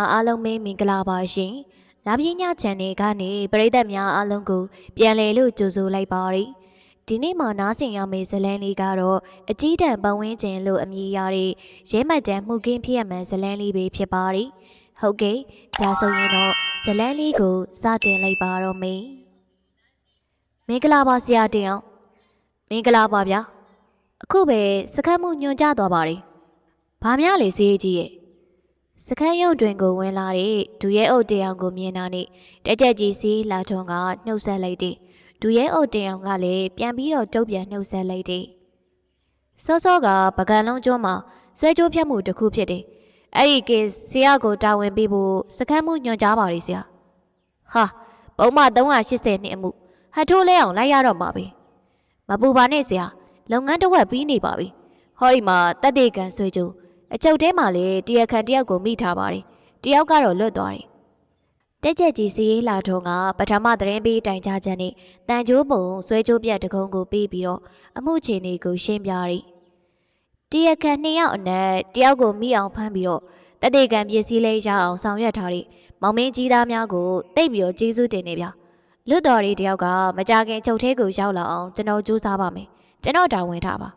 များအားလုံးပဲမင်္ဂလာပါရှင်။လာပြင်းညချန်နယ်ကနေပရိသတ်များအားလုံးကိုပြန်လည်လို့ကြိုဆိုလိုက်ပါရစေ။ဒီနေ့မှာနားဆင်ရမယ့်ဇတ်လန်းလေးကတော့အကြီးတန်းပတ်ဝန်းကျင်လို့အမည်ရတဲ့ရဲမှတ်တမ်းမှုကင်းဖြစ်ရမှန်ဇတ်လန်းလေးပဲဖြစ်ပါရစေ။ဟုတ်ကဲ့ဒါဆိုရင်တော့ဇတ်လန်းလေးကိုစတင်လိုက်ပါတော့မယ်။မင်္ဂလာပါဆရာတင်အောင်မင်္ဂလာပါဗျာ။အခုပဲစခတ်မှုညွှန်ကြားသွားပါရစေ။ဘာများလဲစေးကြီးရဲ့ စခန်းရုံတွင်ကိုဝင်လာတဲ့ဒူရဲအုပ်တရောင်ကိုမြင်တာနဲ့တက်ကြက်ကြီးစီးလာထုံကနှုတ်ဆက်လိုက်တယ်။ဒူရဲအုပ်တရောင်ကလည်းပြန်ပြီးတော့တုတ်ပြန်နှုတ်ဆက်လိုက်တယ်။စောစောကပကံလုံးကျွန်းမှာဆွဲကြိုးဖြတ်မှုတစ်ခုဖြစ်တယ်။အဲ့ဒီကဆရာကိုတာဝန်ပေးဖို့စခန်းမှုညွှန်ကြားပါလိဆရာ။ဟာပုံမှန်380နှစ်အမှုဟတ်ထိုးလဲအောင်လိုက်ရတော့မှာပဲ။မပူပါနဲ့ဆရာလုပ်ငန်းတစ်ဝက်ပြီးနေပါပြီ။ဟောဒီမှာတက်တေကန်ဆွဲကြိုး အကျုပ်ထဲမှာလည်းတရခန်တယောက်ကိုမိထားပါတယ်တယောက်ကတော့လွတ်သွားတယ်တက်ကြက်ကြီးစီရေးလာထုံးကပထမသတင်းပေးတိုင်ကြားချက်နဲ့တန်ကြိုးပုံဆွဲကြိုးပြတ်တကုံးကိုပေးပြီးတော့အမှုချေနေကိုရှင်းပြရီတရခန်နှစ်ယောက်အနက်တယောက်ကိုမိအောင်ဖမ်းပြီးတော့တတိကံပစ္စည်းလေးရအောင်ဆောင်ရွက်ထားတဲ့မောင်မင်းကြီးသားများကိုတိတ်ပြီးတော့ကျေးဇူးတင်နေဗျလွတ်တော်ရီတယောက်ကမကြခင်ချုပ်သေးကိုရောက်လာအောင်ကျွန်တော်ကြိုးစားပါမယ်ကျွန်တော်တာဝန်ထားပါ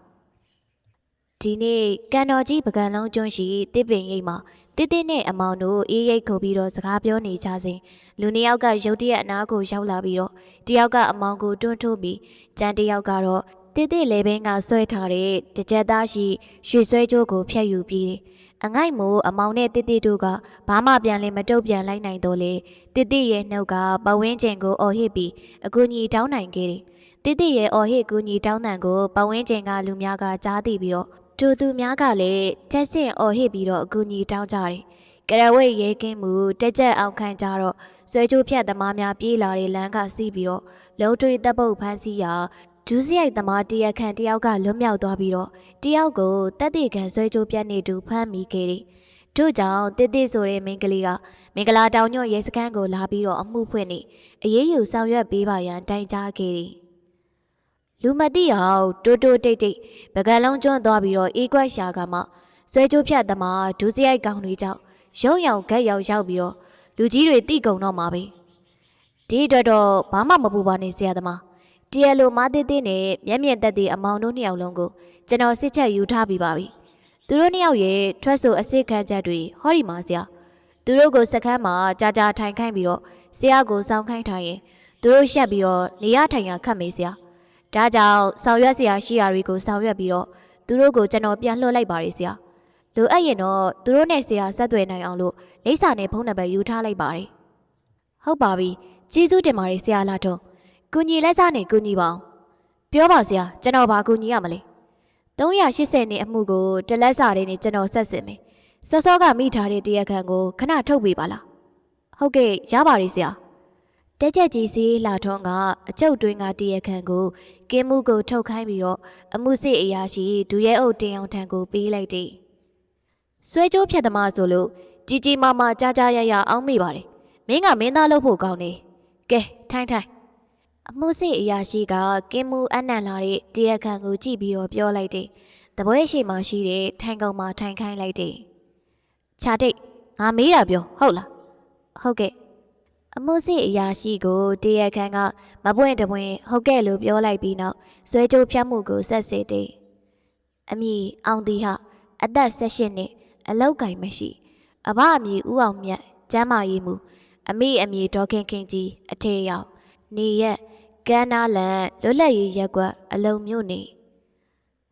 ဒီနေ့ကန်တော်ကြီးပကံလုံးကျွန်းရှိတစ်ပင်ရိပ်မှာတစ်တစ်နဲ့အမောင်တို့အေးရိတ်ခုပြီးတော့စကားပြောနေကြစဉ်လူနှစ်ယောက်ကရုတ်တရက်အနားကိုရောက်လာပြီးတော့တယောက်ကအမောင်ကိုတွန်းထိုးပြီးကျန်တယောက်ကတော့တစ်တစ်လေဘင်းကဆွဲထားတဲ့တကြက်သားရှိရွှေဆွဲကြိုးကိုဖျက်ယူပြီးတယ်အငိုက်မို့အမောင်နဲ့တစ်တစ်တို့ကဘာမှပြန်လဲမတုတ်ပြန်လိုက်နိုင်တော့လေတစ်တစ်ရဲ့နှုတ်ကပဝင်းကျင်ကိုအော်ဟစ်ပြီးအကူကြီးတောင်းနိုင်ခဲ့တယ်တိတိရဲ့အော်ဟစ်ကူညီတောင်းတန်ကိုပဝင်းကျင်ကလူများကကြားသိပြီးတော့ တူသူများကလည်းတက်ဆင့်အော်ဟစ်ပြီးတော့အကူညီတောင်းကြတယ်။ကရဝိတ်ရဲကင်းမှုတက်ကြက်အောင်ခံကြတော့ဆွဲချိုးဖြတ်သမားများပြေးလာတဲ့လမ်းကစီးပြီးတော့လုံးထွေတပ်ပုတ်ဖမ်းဆီးရာဒူးစရိုက်သမားတရက်ခန့်တယောက်ကလွတ်မြောက်သွားပြီးတော့တယောက်ကိုတက်တိခံဆွဲချိုးပြတ်နေတူဖမ်းမိခဲ့တယ်။ထို့ကြောင့်တစ်တစ်ဆိုတဲ့မိန်းကလေးကမင်္ဂလာတောင်ညွန့်ရဲစခန်းကိုလာပြီးတော့အမှုဖွင့်နေအရေးယူဆောင်ရွက်ပေးပါရန်တိုင်ကြားခဲ့တယ်။ လူမတိအောင်တိုးတိုးတိတ်တိတ်ပကံလုံးကျွန်းသွားပြီးတော့အေးကွက်ရှာကမှဆွဲကြိုးဖြတ်သမားဒူးစရိုက်ကောင်တွေကြောင့်ရုံရောင်ဂက်ရောက်ရောက်ပြီးတော့လူကြီးတွေတိကုံတော့မှာပဲဒီအတွက်တော့ဘာမှမပူပါနဲ့ဆရာသမားတရားလိုမသေးသေးနဲ့မျက်မြင်သက်သေအမောင်တို့နှစ်ယောက်လုံးကိုကျွန်တော်စစ်ချက်ယူထားပြီးပါပြီသူတို့နှစ်ယောက်ရဲ့ထွက်ဆိုအစစ်ခံချက်တွေဟောဒီမှာဆရာသူတို့ကိုစခန်းမှာကြာကြာထိုင်ခိုင်းပြီးတော့ဆရာကိုစောင်းခိုင်းထားရင်သူတို့ရှက်ပြီးတော့နေရထိုင်ရခတ်မေးဆရာ ဒါကြောင့်ဆောင်ရွက်စရာရှိရာတွေကိုဆောင်ရွက်ပြီးတော့သူတို့ကိုကျွန်တော်ပြန်လွှတ်လိုက်ပါရစေဆရာလိုအပ်ရင်တော့သူတို့နဲ့ဆရာဆက်သွယ်နိုင်အောင်လို့လိပ်စာနဲ့ဖုန်းနံပါတ်ယူထားလိုက်ပါတယ်ဟုတ်ပါပြီကျေးဇူးတင်ပါတယ်ဆရာလာထုံးကုညီလက်စားနဲ့ကုညီပါအောင်ပြောပါဆရာကျွန်တော်ဘာကုညီရမလဲ380နှစ်အမှုကိုတလက်စာတွေနဲ့ကျွန်တော်ဆက်စစ်မယ်စောစောကမိထားတဲ့တရားခံကိုခဏထုတ်ပေးပါလားဟုတ်ကဲ့ရပါတယ်ဆရာ တက်ချက်ကြီးစီလာထုံးကအကျုပ်တွင်းကတရခန်ကိုကင်းမှုကိုထုတ်ခိုင်းပြီးတော့အမှုစစ်အရာရှိဒူရဲအုပ်တင်အောင်ထံကိုပေးလိုက်တယ်။ဆွဲကြိုးဖြတ်သမားဆိုလို့ကြီးကြီးမားမားကြားကြားရရအောင်မိပါတယ်။မင်းကမင်းသားလုပ်ဖို့ကောင်းနေ။ကဲထိုင်ထိုင်အမှုစစ်အရာရှိကကင်းမှုအနံ့လာတဲ့တရခန်ကိုကြည့်ပြီးတော့ပြောလိုက်တယ်။တပွဲရှိမှရှိတဲ့ထိုင်ကုန်မှာထိုင်ခိုင်းလိုက်တယ်။ခြာတိတ်ငါမေးတာပြောဟုတ်လား။ဟုတ်ကဲ့ အမှုစစ်အရာရှိကိုတရခန်ကမပွင့်တပွင့်ဟုတ်ကဲ့လို့ပြောလိုက်ပြီးနောက်ဆွဲကြိုးဖြတ်မှုကိုဆက်စစ်တယ်။အမည်အောင်တီဟာအသက်16နှစ်အလောက်ကင်မရှိအဘအမည်ဦးအောင်မြတ်ကျမ်းမာရေးမှုအမိအမည်ဒေါ်ခင်ခင်ကြီးအထေရောက်နေရက်ကန်းနာလန်လွတ်လပ်ရေးရက်ကွက်အလုံးမြို့နေ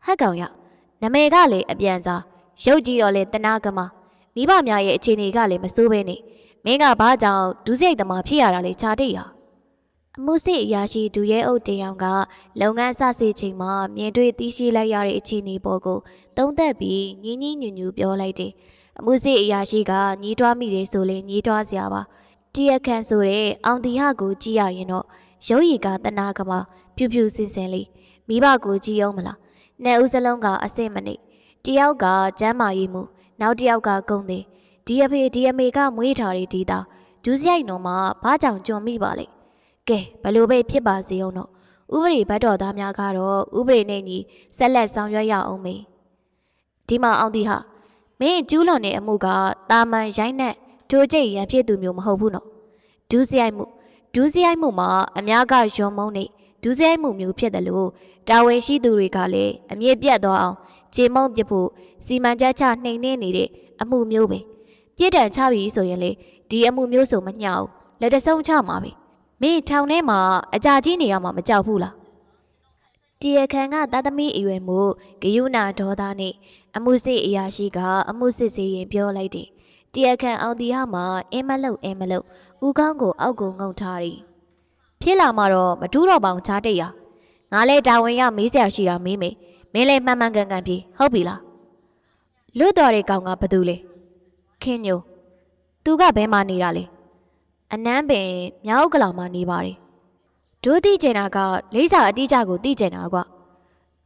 ဟက်ကောင်ရနမေကလေအပြန်စားရုပ်ကြည့်တော့လေတနာကမမိဘများရဲ့အခြေအနေကလည်းမစိုးဘဲနေ မင်းကဘာကြောင့်ဒုစရိုက်သမားဖြစ်ရတာလဲခြာတိတ်ဟာအမှုစစ်အရာရှိဒူရဲအုပ်တင်အောင်ကလုပ်ငန်းစစေချိန်မှာမြင်တွေ့သိရှိလိုက်ရတဲ့အခြေအနေပေါ်ကိုသုံးသပ်ပြီးညင်းညင်းညူညူပြောလိုက်တယ်အမှုစစ်အရာရှိကညီးတွားမိတယ်ဆိုရင်ညီးတွားစရာပါတရခန်ဆိုတဲ့အောင်တီဟကိုကြည့်ရရင်တော့ရုပ်ရည်ကတနာကမဖြူဖြူစင်စင်လေးမိဘကိုကြည့်အောင်မလားနှစ်ဦးစလုံးကအစ်စ်မနေတယောက်ကကျမ်းမာရေးမှုနောက်တစ်ယောက်ကဂုံသေး ဒီအဖေဒီအမေကမွေးထားတဲ့ဒီသားဒူးစရိုက်တော်မှာဘာကြောင့်ကြုံမိပါလဲကဲဘလို့ပဲဖြစ်ပါစေအောင်တော့ဥပဒေဘတ်တော်သားများကတော့ဥပဒေနဲ့ညီဆက်လက်ဆောင်ရွက်ရအောင်မေဒီမှာအောင်ဒီဟာမင်းကျူးလွန်တဲ့အမှုကတာမန်ရိုင်းနဲ့ထိုကြိတ်ရန်ဖြစ်သူမျိုးမဟုတ်ဘူးနော်ဒူးစရိုက်မှုဒူးစရိုက်မှုမှာအများကယွံမုံနေဒူးစရိုက်မှုမျိုးဖြစ်တယ်လို့တာဝန်ရှိသူတွေကလည်းအမြင့်ပြတ်သွားအောင်ခြေမုံပစ်ဖို့စီမံချက်ချနှိမ်နှင်းနေတဲ့အမှုမျိုးပဲ ပြစ်ဒဏ်ချပြီဆိုရင်လေဒီအမှုမျိုးဆိုမညှောက်လက်တဆုံးချမှာပဲမင်းထောင်ထဲမှာအကြာကြီးနေရမှာမကြောက်ဘူးလားတရခန်ကတာသမီအရွယ်မှုဂယုနာဒေါသနဲ့အမှုစစ်အရာရှိကအမှုစစ်စေရင်ပြောလိုက်တယ်တရခန်အောင်တီဟာမှာအင်းမလုတ်အင်းမလုတ်ဦးကောင်းကိုအောက်ကိုငုံထားတယ်ဖြစ်လာမှတော့မတူးတော့ပေါင်ချားတိတ်ရငါလဲတာဝန်ရမေးစရာရှိတာမေးမေမင်းလည်းမှန်မှန်ကန်ကန်ပြေဟုတ်ပြီလားလွတ်တော်တဲ့ကောင်ကဘာတူလဲ ခင်းညိုသူကဘဲမှနေတာလဲအနမ်းပင်မြောက်ကလာမှနေပါတယ်ဒိုးတိကျင်တာကလိမ့်စာအတိအကျကိုတိကျင်တာကွာ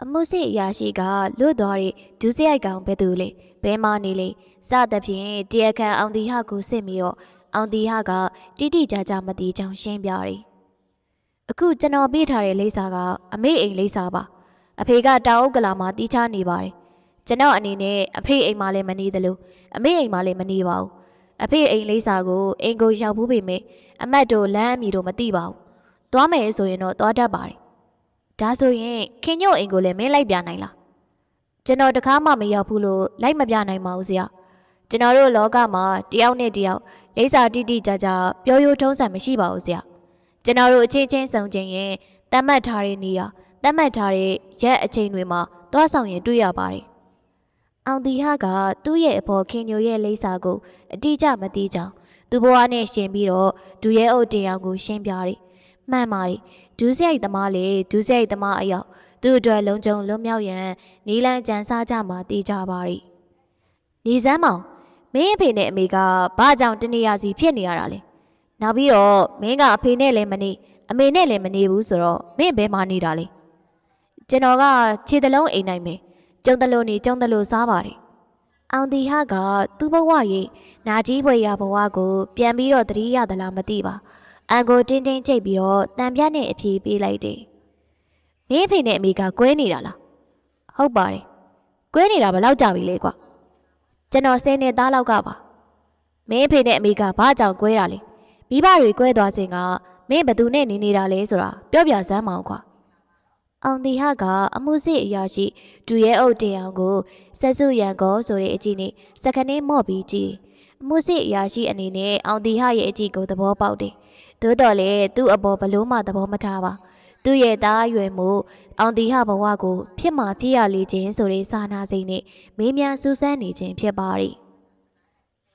အမှုစစ်အရာရှိကလွတ်တော်တဲ့ဒူးစရိုက်ကောင်ဘဲတူလဲဘဲမှနေလေစသဖြင့်တရားခံအောင်တီဟကိုစစ်ပြီးတော့အောင်တီဟကတိတိကျကျမသိကြောင်းရှင်းပြတယ်အခုကျွန်တော်ပေးထားတဲ့လိမ့်စာကအမေအိမ်လိမ့်စာပါအဖေကတောင်ဥက္ကလာမှာတီးချနေပါတယ် ကျွန်တော်အနေနဲ့အဖေအိမ်မှာလည်းမနေသလိုအမေအိမ်မှာလည်းမနေပါဘူးအဖေအိမ်လေးစာကိုအိမ်ကိုရောက်ဘူးပေမဲ့အမတ်တို့လမ်းအမီတို့မသိပါဘူးသွားမယ်ဆိုရင်တော့သွားတတ်ပါတယ်ဒါဆိုရင်ခင်ညို့အိမ်ကိုလည်းမင်းလိုက်ပြနိုင်လားကျွန်တော်တကားမှမရောက်ဘူးလို့လိုက်မပြနိုင်ပါဘူးဆရာကျွန်တော်တို့လောကမှာတယောက်နဲ့တယောက်လိမ့်စာတိတိကျကျပြောရိုးထုံးစံမရှိပါဘူးဆရာကျွန်တော်တို့အချင်းချင်းစုံချင်းရင်တတ်မှတ်ထားတဲ့နေရာသတ်မှတ်ထားတဲ့ရက်အချိန်တွေမှာတွားဆောင်ရင်တွေ့ရပါတယ်။ အောင်တီဟကသူ့ရဲ့အဖေခင်ညိုရဲ့လိပ်စာကိုအတိအကျမသိကြောင်းသူဘဝနဲ့ရှင်ပြီးတော့ဒူရဲအုပ်တင်အောင်ကိုရှင်းပြတယ်။မှန်ပါတယ်။ဒူးစရိုက်သမားလေဒူးစရိုက်သမားအယောက်သူ့အတွက်လုံခြုံလွတ်မြောက်ရန်နီလန်းကြံစားကြမှာတည်ကြပါရီ။နေစမ်းမောင်မင်းအဖေနဲ့အမေကဘာကြောင့်တနေရာစီဖြစ်နေရတာလဲ။နောက်ပြီးတော့မင်းကအဖေနဲ့လည်းမနေအမေနဲ့လည်းမနေဘူးဆိုတော့မင်းဘယ်မှာနေတာလဲ။ကျွန်တော်ကခြေတလုံးအိမ်နိုင်မယ် ကျုံတလို့နေကျုံတလို့စားပါတယ်အောင်တီဟကသူ့ဘဝရဲ့နာကြီးဘွေရဘဝကို ပြန်ပြီးတော့တတိရသလားမသိပါအန်ကိုတင်းတင်းချိတ်ပြီးတော့တံပြတ်နဲ့အပြေးပေးလိုက်တယ်မင်းဖေနဲ့အမေကကွဲနေတာလားဟုတ်ပါတယ်ကွဲနေတာဘယ်လောက်ကြာပြီလဲကွာကျွန်တော်ဆယ်နှစ်သားလောက်ကပါမင်းဖေနဲ့အမေကဘာကြောင့်ကွဲတာလဲမိဘတွေကွဲသွားစဉ်ကမင်းဘသူနဲ့နေနေတာလဲဆိုတာပြောပြစမ်းမအောင်ကွာ အောင်တီဟကအမှုစစ်အရာရှိဒူရဲအုပ်တင်အောင်ကိုဆက်စုရန်ကောဆိုတဲ့အကြည့်နဲ့စကနေမော့ပြီးကြည့်အမှုစစ်အရာရှိအနေနဲ့အောင်တီဟရဲ့အကြည့်ကိုသဘောပေါက်တယ်သို့တော်လည်းသူ့အပေါ်ဘလို့မှသဘောမထားပါသူ့ရဲ့သားအရွယ်မှုအောင်တီဟဘဝကိုဖြစ်မှဖြစ်ရလေခြင်းဆိုတဲ့စာနာစိတ်နဲ့မေးမြန်းစူးစမ်းနေခြင်းဖြစ်ပါရီ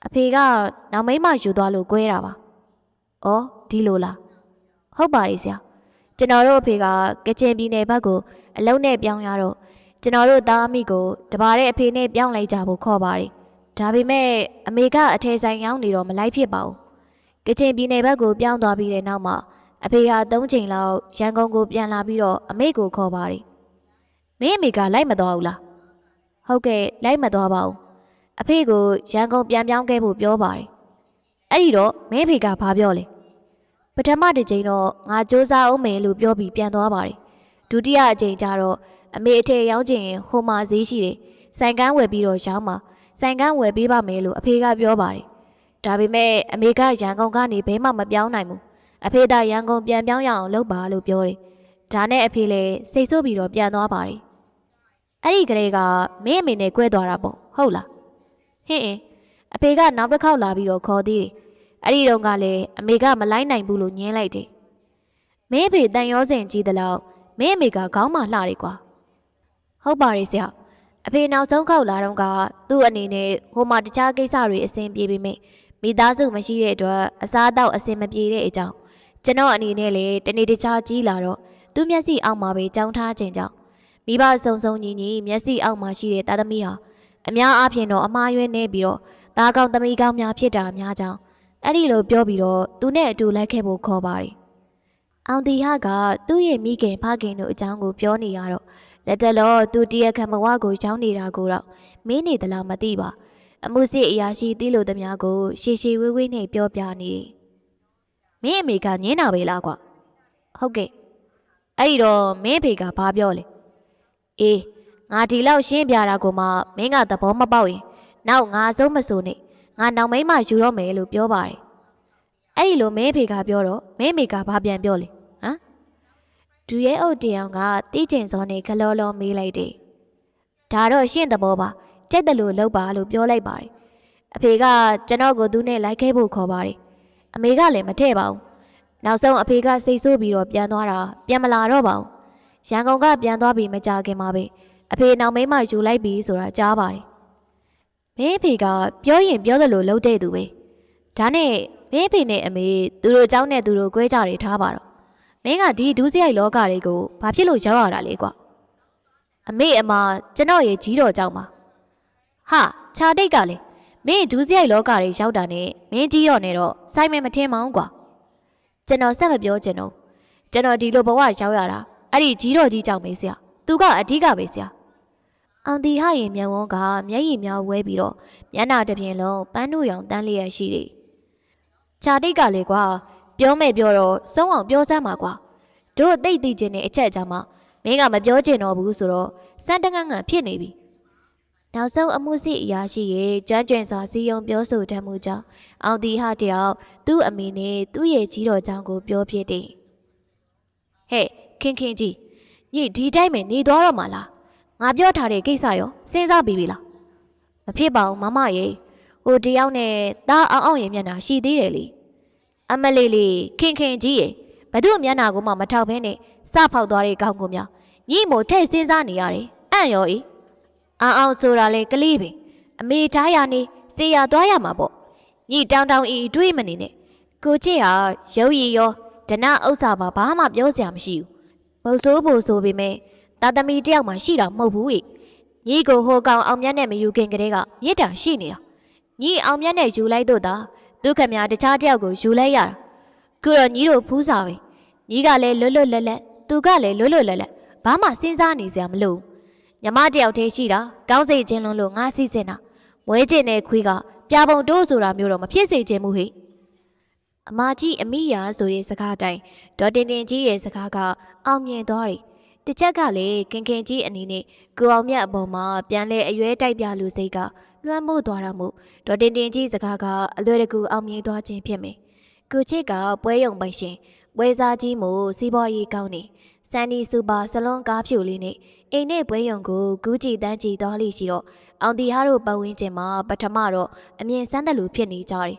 အဖေကနောက်မိမယူသွားလို့꿰တာပါ။အော်ဒီလိုလား။ဟုတ်ပါရဲ့ဆရာ။ ကျွန်တော်တို့အဖေကကချင်ပြည်နယ်ဘက်ကိုအလုံးနဲ့ပြောင်းရတော့ကျွန်တော်တို့သားအမိကိုတပါတဲ့အဖေနဲ့ပြောင်းလိုက်ကြဖို့ခေါ်ပါတယ်။ဒါပေမဲ့အမေကအထယ်ဆိုင်ရောက်နေတော့မလိုက်ဖြစ်ပါဘူး။ကချင်ပြည်နယ်ဘက်ကိုပြောင်းသွားပြီးတဲ့နောက်မှာအဖေက၃ချိန်လောက်ရန်ကုန်ကိုပြန်လာပြီးတော့အမေကိုခေါ်ပါတယ်။မင်းအမေကလိုက်မသွားဘူးလား။ဟုတ်ကဲ့လိုက်မသွားပါဘူး။အဖေကိုရန်ကုန်ပြန်ပြောင်းခဲ့ဖို့ပြောပါတယ်။အဲ့ဒီတော့မင်းအဖေကဘာပြောလဲ။ ပထမတစ်ချိန်တော့ငါစူးစမ်းအောင်မယ်လို့ပြောပြီးပြန်သွားပါတယ်။ဒုတိယအချိန်ကျတော့အမေအထည်ရောင်းချင်ရင်ဟိုမှာဈေးရှိတယ်။ဆိုင်ကန်းဝယ်ပြီးတော့ရောင်းမှာဆိုင်ကန်းဝယ်ပေးပါမယ်လို့အဖေကပြောပါတယ်။ဒါပေမဲ့အမေကရန်ကုန်ကနေဘဲမှမပြောင်းနိုင်ဘူး။အဖေကရန်ကုန်ပြန်ပြောင်းရအောင်လုပ်ပါလို့ပြောတယ်။ဒါနဲ့အဖေလည်းစိတ်ဆိုးပြီးတော့ပြန်သွားပါတယ်။အဲ့ဒီကလေးကမင်းအမေနဲ့꿰သွားတာပေါ့ဟုတ်လား။ဟင်းအင်းအဖေကနောက်တစ်ခေါက်လာပြီးတော့ခေါ်သေးတယ်။ အဲ့ဒီတော့ကလည်းအမေကမလိုက်နိုင်ဘူးလို့ညင်းလိုက်တယ်။မင်းအဖေတန်ရောစင်ကြီးသလောက်မင်းအမေကခေါင်းမလှတယ်ကွာ။ဟုတ်ပါတယ်ဆရာ။အဖေနောက်ဆုံးခေါက်လာတော့ကသူ့အနေနဲ့ဟိုမှာတခြားကိစ္စတွေအဆင်ပြေပေမဲ့မိသားစုမရှိတဲ့အတွက်အစားအသောက်အဆင်မပြေတဲ့အကြောင်းကျွန်တော်အနေနဲ့လည်းတနေ့တခြားကြီးလာတော့သူ့မျက်စိအောက်မှာပဲကြောင်းထားခြင်းကြောင့်မိဘစုံစုံညီညီမျက်စိအောက်မှာရှိတဲ့တာသမီဟာအများအားဖြင့်တော့အမားရွေးနေပြီးတော့သားကောင်းသမီးကောင်းများဖြစ်တာများကြောင်း အဲ့ဒီလိုပြောပြီးတော့သူနဲ့အတူလိုက်ခဲ့ဖို့ခေါ်ပါတယ်။အောင်တီဟကသူ့ရဲ့မိခင်ဖခင်တို့အကြောင်းကိုပြောနေရတော့လက်တလောသူတရခံဘဝကိုရောင်းနေတာကိုတော့မင်းနေသလားမသိပါအမှုစစ်အရာရှိတီးလို့တများကိုရှေရှေဝေးဝေးနဲ့ပြောပြနေမင်းအမေကညင်းတာပဲလားကွာဟုတ်ကဲ့အဲ့ဒီတော့မင်းအဖေကဘာပြောလဲအေးငါဒီလောက်ရှင်းပြတာကိုမှမင်းကသဘောမပေါက်ရင်နောက်ငါဆုံးမစိုးနဲ့ ငငါနောက်မိန်းမယူတော့မယ်လို့ပြောပါတယ်အဲ့ဒီလိုမင်းအဖေကပြောတော့မင်းအမေကဘာပြန်ပြောလဲဟမ်ဒူရဲအုပ်တယောက်ကတီးကျင်စောနေခလောလောမေးလိုက်တယ်ဒါတော့ရှင့်သဘောပါကြက်တယ်လို့လောက်ပါလို့ပြောလိုက်ပါတယ်အဖေကကျွန်တော်ကိုသူနဲ့လိုက်ခဲ့ဖို့ခေါ်ပါတယ်အမေကလည်းမထည့်ပါဘူးနောက်ဆုံးအဖေကစိတ်ဆိုးပြီးတော့ပြန်သွားတာပြန်မလာတော့ပါဘူးရန်ကုန်ကပြန်သွားပြီးမကြခင်မှာပဲအဖေနောက်မိန်းမယူလိုက်ပြီဆိုတာကြားပါတယ် မင်းအဖေကပြောရင်ပြောသလိုလုပ်တဲ့သူပဲဒါနဲ့မင်းအဖေနဲ့အမေသူတို့เจ้าနဲ့သူတို့꿰ကြတွေထားပါတော့မင်းကဒီဒူးစရိုက်လောကတွေကိုဘာဖြစ်လို့ရောက်ရတာလဲကွာအမေအမကျွန်တော်ရဲ့ကြီးတော်เจ้าမှာဟာခြာတိတ်ကလည်းမင်းဒူးစရိုက်လောကတွေရောက်တာနဲ့မင်းကြီးတော်နဲ့တော့စိုက်မဲမထင်မအောင်ကွာကျွန်တော်ဆက်မပြောချင်တော့ကျွန်တော်ဒီလိုဘဝရောက်ရတာအဲ့ဒီကြီးတော်ကြီးကြောင့်ပဲဆရာသူကအဓိကပဲဆရာ အောင်တီဟရင်မြန်ဝန်းကမျက်ရည်များဝဲပြီးတော့မျက်နှာတစ်ပြင်လုံးပန်းတို့ရောင်တန်းလျက်ရှိတယ်ခြာတိတ်ကလေကွာပြောမဲ့ပြောတော့စုံအောင်ပြောစမ်းပါကွာတို့သိသိချင်းတဲ့အချက်အချာမှမင်းကမပြောချင်တော့ဘူးဆိုတော့စမ်းတငန်းငန်းဖြစ်နေပြီနောက်ဆုံးအမှုစစ်အရာရှိရဲ့ကျွမ်းကျင်စွာစီယုံပြောဆိုတတ်မှုကြောင့်အောင်တီဟတယောက်သူ့အမေနဲ့သူ့ရဲ့ကြီးတော်ကြောင့်ကိုပြောဖြစ်တယ်ဟဲ့ခင်ခင်ကြီးညဒီတိုင်းပဲနေသွားတော့မှလား ငါပြောထားတဲ့ကိစ္စရောစဉ်းစားပြီးပြီလားမဖြစ်ပါဘူးမမရေဟိုတယောက်နဲ့သားအောင်အောင်ရဲ့မျက်နှာရှိသေးတယ်လေအမလေးလေးခင်ခင်ကြီးရေဘသူ့မျက်နှာကိုမှမထောက်ဖဲနဲ့စဖောက်သွားတဲ့ကောင်းကိုများညီမို့ထည့်စဉ်းစားနေရတယ်အံ့ရောဤအောင်အောင်ဆိုတာလေကလေးပဲအမေထားရနေစေရသွားရမှာပေါ့ညီတောင်တောင်ဤတွေးမနေနဲ့ကိုချစ်ဟာရုပ်ရည်ရောဒနာဥစ္စာပါဘာမှပြောစရာမရှိဘူးဘုတ်ဆိုးဘို့ဆိုပေမဲ့ တာသမီတယောက်မှရှိတာမဟုတ်ဘူး၏ညီကိုဟိုကောင်အောင်မြတ်နဲ့မယူခင်ကလေးကမြစ်တာရှိနေတာညီအောင်မြတ်နဲ့ယူလိုက်တော့တာဒုက္ခများတခြားတယောက်ကိုယူလိုက်ရတာခုတော့ညီတို့ဖူးစာပဲညီကလည်းလွတ်လွတ်လပ်လပ်သူကလည်းလွတ်လွတ်လပ်လပ်ဘာမှစဉ်းစားနေစရာမလိုညမတယောက်တည်းရှိတာကောင်းစိတ်ချင်းလုံးလို့ငါစီစဉ်တာမွဲကျင်တဲ့ခွေးကပြပုံတိုးဆိုတာမျိုးတော့မဖြစ်စေချင်ဘူးဟိအမကြီးအမိယာဆိုတဲ့စကားတိုင်းဒေါ်တင်တင်ကြီးရဲ့စကားကအောင်မြင်သွားတယ် တစ်ချက်ကလည်းခင်ခင်ကြီးအနေနဲ့ကိုအောင်မြတ်အပေါ်မှာပြန်လဲအရွဲတိုက်ပြလူစိတ်ကလွှမ်းမိုးသွားတာမို့ဒေါ်တင်တင်ကြီးစကားကအလွယ်တကူအောင်မြင်သွားခြင်းဖြစ်မယ်ကိုချစ်ကပွဲရုံပိုင်ရှင်ပွဲစားကြီးမို့စီးပွားရေးကောင်းနေစန်ဒီစူပါဆလွန်ကားဖြူလေးနဲ့အိမ်နဲ့ပွဲရုံကိုဂူးကြည်တန်းကြည်သွားလိရှိတော့အောင်တီဟာတို့ပတ်ဝန်းကျင်မှာပထမတော့အမြင်ဆန်းတယ်လို့ဖြစ်နေကြတယ်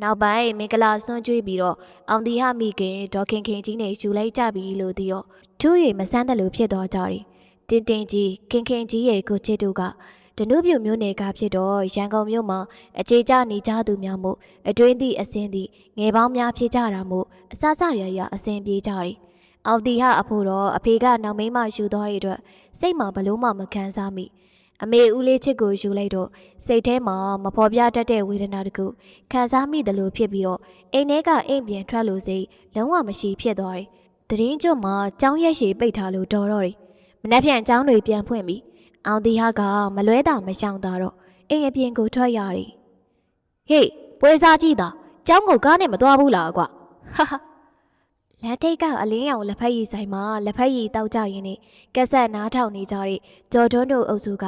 နောက်ပိုင်းမင်္ဂလာဆွန်းကျွေးပြီးတော့အောင်တီဟမိခင်ဒေါခင်ခင်ကြီးနဲ့ယူလိုက်ကြပြီလို့သိတော့ထူးရီမဆန်းတယ်လို့ဖြစ်သွားကြတယ်တင်တင်ကြီးခင်ခင်ကြီးရဲ့ကိုချစ်တို့ကဒနုပြူမျိုးနယ်ကဖြစ်တော့ရန်ကုန်မြို့မှာအခြေကျနေကြသူများမို့အတွင်းသည့်အစင်းသည့်ငယ်ပေါင်းများဖြစ်ကြတာမို့အစစရရအစင်ပြေးကြတယ်အောင်တီဟအဖို့တော့အဖေကနောက်မိန်းမယူသွားတဲ့အတွက်စိတ်မှာဘလို့မှမခံစားမိ အမေဦးလေးချစ်ကိုယူလိုက်တော့စိတ်ထဲမှာမဖော်ပြတတ်တဲ့ဝေဒနာတခုခံစားမိတယ်လို့ဖြစ်ပြီးတော့အိမ်ထဲကအိမ်ပြန်ထွက်လို့စိတ်လုံးဝမရှိဖြစ်သွားတယ်။တရင်ကျွတ်မှာကြောင်းရက်ရှည်ပိတ်ထားလို့တော်တော့တယ်။မနှက်ပြန်ကြောင်းတွေပြန်ဖွင့်ပြီးအောင်တီဟာကမလွဲတာမရှောင်တာတော့အိမ်အပြင်ကိုထွက်ရတယ်။ဟေးပွဲစားကြည့်တာကြောင်းကိုကားနဲ့မသွားဘူးလားကွာ။ဟာဟာ လက်ထိတ်ကအလင်းရောင်လက်ဖက်ရည်ဆိုင်မှာလက်ဖက်ရည်တောက်ကြရင်းနဲ့ကက်ဆက်နားထောင်နေကြတဲ့ဂျော်ဒွန်းတို့အုပ်စုက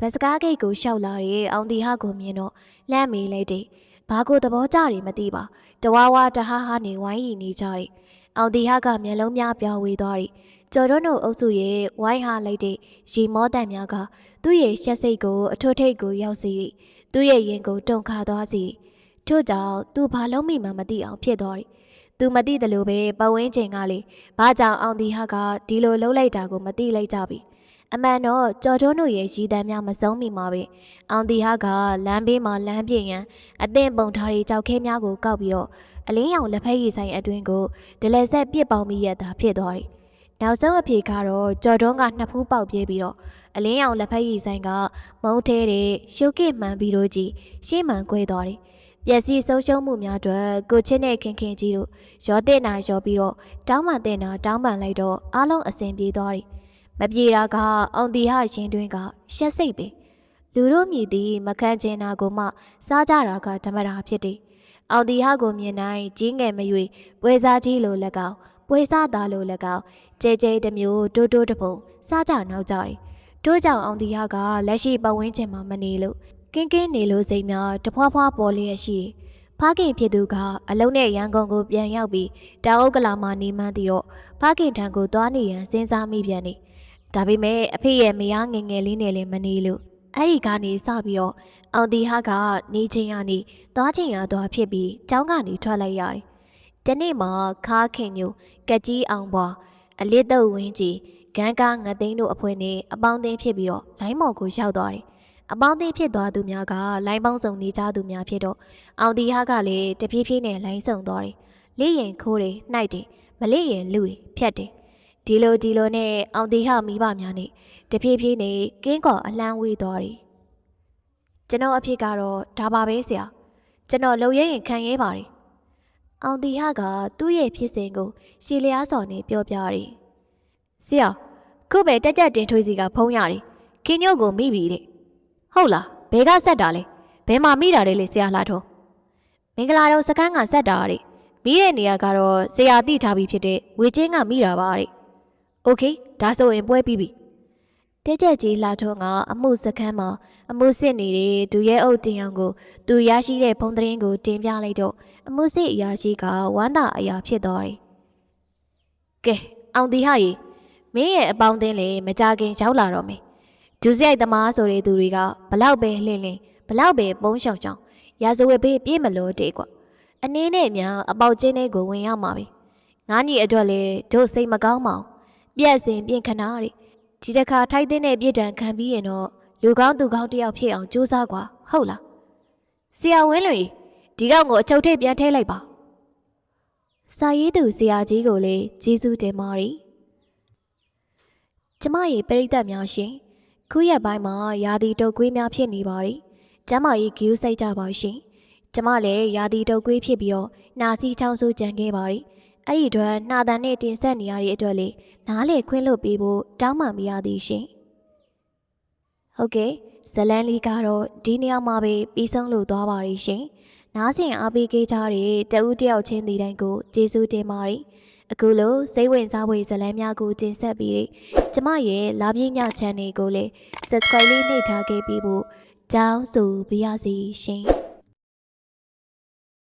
ဘတ်စကားဂိတ်ကိုရှောက်လာတဲ့အောင်တီဟကိုမြင်တော့လှမ်းမေးလိုက်တယ်။ဘာကိုသဘောကျတယ်မသိပါ။တဝါဝါတဟားဟာနေဝိုင်းရီနေကြတယ်။အောင်တီဟကမျက်လုံးများပြောင်းဝေသွားတယ်။ကျော်တွန်းတို့အုပ်စုရဲ့ဝိုင်းဟာလိုက်တဲ့ရီမောတန်များကသူ့ရဲ့ရှက်စိတ်ကိုအထွတ်ထိပ်ကိုရောက်စီ။သူ့ရဲ့ရင်ကိုတုန်ခါသွားစီ။ထို့ကြောင့်သူဘာလုံးမိမှမသိအောင်ဖြစ်သွားတယ်။ သူမသိတယ်လို့ပဲပဝင်းချိန်ကလေဘာကြောင့်အောင်တီဟကဒီလိုလှုပ်လိုက်တာကိုမသိလိုက်ကြပြီ။အမှန်တော့ကြော်တွန်းတို့ရဲ့ရည်တမ်းများမစုံမိမှာပဲအောင်တီဟာကလမ်းဘေးမှာလမ်းပြင်ရန်အသင့်ပုံထားတွေကြောက်ခဲများကိုကောက်ပြီးတော့အလင်းရောင်လက်ဖက်ရည်ဆိုင်အတွင်းကိုဒလဲဆက်ပြစ်ပေါင်းမိရတာဖြစ်သွားတယ်နောက်ဆုံးအဖြေကတော့ကြော်တွန်းကနှစ်ဖူးပေါက်ပြေးပြီးတော့အလင်းရောင်လက်ဖက်ရည်ဆိုင်ကမုံထဲတဲ့ရှုပ်ကိမှန်ပြီးတော့ကြီးရှေ့မှန်ကွဲသွားတယ် ပျက်စီးဆုံးရှုံးမှုများအတွက်ကိုချင်းနဲ့ခင်ခင်ကြီးတို့ရောတဲ့နာရောပြီးတော့တောင်းပန်တဲ့နာတောင်းပန်လိုက်တော့အားလုံးအဆင်ပြေသွားတယ်မပြေတာကအောင်တီဟရင်တွင်ကရှက်စိတ်ပဲလူတို့မြည်သည်မခံကျင်တာကိုမှ စားကြတာကဓမ္မတာဖြစ်တယ်အောင်တီဟကိုမြင်တိုင်းကြီးငယ်မရွေပွဲစားကြီးလိုလက်ကောင်ပွဲစားသားလိုလက်ကောင်ကြဲကြဲတစ်မျိုးတိုးတိုးတပုံစားကြနောက်ကြတယ်တို့ကြောင့်အောင်တီဟကလက်ရှိပတ်ဝန်းကျင်မှာမနေလို့ ကင်းကင်းနေလို့စိတ်များတဖွာဖွာပေါ်လျက်ရှိတယ်ဖခင်ဖြစ်သူကအလုံးနဲ့ရန်ကုန်ကိုပြန်ရောက်ပြီးတောင်ဥက္ကလာမှာနေမှန်းသိတော့ဖခင်ထံကိုသွားနေရန်စဉ်းစားမိပြန်နေဒါပေမဲ့အဖေရဲ့မယားငယ်ငယ်လေးနဲ့လည်းမနေလို့အဲ့ဒီကနေစပြီးတော့အောင်တီဟာကနေချင်းရနေသွားချင်းရသွားဖြစ်ပြီးကျောင်းကနေထွက်လိုက်ရတယ်။တနေ့မှာခါခင်ညိုကက်ကြီးအောင်ပွားအလစ်တုပ်ဝင်းကြီးဂန်းကားငသိန်းတို့အဖွဲနဲ့အပေါင်းအသင်းဖြစ်ပြီးတော့လိုင်းမော်ကိုရောက်သွားတယ်။ အပေါင်းအသင်းဖြစ်သွားသူများကလိုင်းပေါင်းစုံနေကြသူများဖြစ်တော့အောင်တီဟာကလည်းတဖြည်းဖြည်းနဲ့လိုင်းစုံသွားတယ်။လေးရင်ခိုးတယ်နှိုက်တယ်မလေးရင်လူတယ်ဖြတ်တယ်ဒီလိုဒီလိုနဲ့အောင်တီဟာမိဘများနဲ့တဖြည်းဖြည်းနဲ့ကင်းကော်အလန်းဝေးသွားတယ်။ကျွန်တော်အဖြစ်ကတော့ဒါပါပဲဆရာ။ကျွန်တော်လုံရဲရင်ခံရဲပါတယ်။အောင်တီဟာကသူ့ရဲ့ဖြစ်စဉ်ကိုရှီလျားစော်နဲ့ပြောပြတယ်။ဆရာခုပဲတက်ကြတင်ထွေးစီကဖုံးရတယ်။ခင်းညို့ကိုမိပြီတဲ့။ ဟုတ်လားဘဲကဆက်တာလဲ။ဘဲမှာမိတာလဲလေဆရာလှထုံး။မင်္ဂလာတော့စကန်းကဆက်တာတဲ့။မိတဲ့နေရာကတော့ဆရာတိထားပြီးဖြစ်တဲ့ဝေချင်းကမိတာပါတဲ့။โอเคဒါဆိုရင်ပွဲပြီးပြီတက်ကြကြီးလာထုံးကအမှုစခန်းမှာအမှုစစ်နေတဲ့ဒူရဲအုပ်တင်အောင်ကိုသူရရှိတဲ့ဖုံးသတင်းကိုတင်ပြလိုက်တော့အမှုစစ်အရာရှိကဝမ်းသာအရာဖြစ်သွားတယ်ကဲအောင်တီဟာကြီးမင်းရဲ့အပေါင်းအသင်းလေမကြခင်ရောက်လာတော့မယ် ဒူစရိုက်သမားဆိုတဲ့သူတွေကဘလောက်ပဲလှင့်လှင့်ဘလောက်ပဲပုံးရှောင်ရှောင်ရာဇဝတ်ဘေးပြေးမလို့တဲ့ကွအနေနဲ့များအပေါက်ချင်းလေးကိုဝင်ရမှာပဲငါးညီအတွက်လေတို့စိတ်မကောင်းပါဘူးပြက်စင်ပြင်ခနာတဲ့ဒီတစ်ခါထိုက်တဲ့ပြစ်ဒဏ်ခံပြီးရင်တော့လူကောင်းသူကောင်းတယောက်ဖြစ်အောင်ကြိုးစားကွာဟုတ်လားဆရာဝင်းလွင်ဒီကောင်ကိုအချုပ်ထိပ်ပြန်ထည့်လိုက်ပါစာရေးသူဆရာကြီးကိုလည်းကျေးဇူးတင်ပါတယ်ကျမရဲ့ပရိသတ်များရှင် ခုရက်ပိုင်းမှာယာတီတုတ်ကွေးများဖြစ်နေပါတယ်ကျမရဲ့ဂယူးစိတ်ကြပါရှင်ကျမလည်းယာတီတုတ်ကွေးဖြစ်ပြီးတော့နာစီချောင်းဆိုးကြံခဲ့ပါတယ်အဲ့ဒီအတွက်နှာတန်နဲ့တင်ဆက်နေရတဲ့အတွက်လေနားလေခွင့်လွတ်ပေးဖို့တောင်းပန်မရသည်ရှင်ဟုတ်ကဲ့ဇလန်လီကတော့ဒီနေရာမှာပဲပြီးဆုံးလို့သွားပါရီရှင်နားဆင်အားပေးခဲ့ကြတဲ့တဦးတယောက်ချင်းဒီတိုင်းကိုကျေးဇူးတင်ပါတယ် အခုလိုစိတ်ဝင်စားဖွယ်ဇလန်းများကိုတင်ဆက်ပြီးကျမရဲ့လာပြင်းည channel ကိုလည်း subscribe လေးနှိပ်ထားခဲ့ပြီးဖို့ကြောင်းဆိုပြရစီရှင်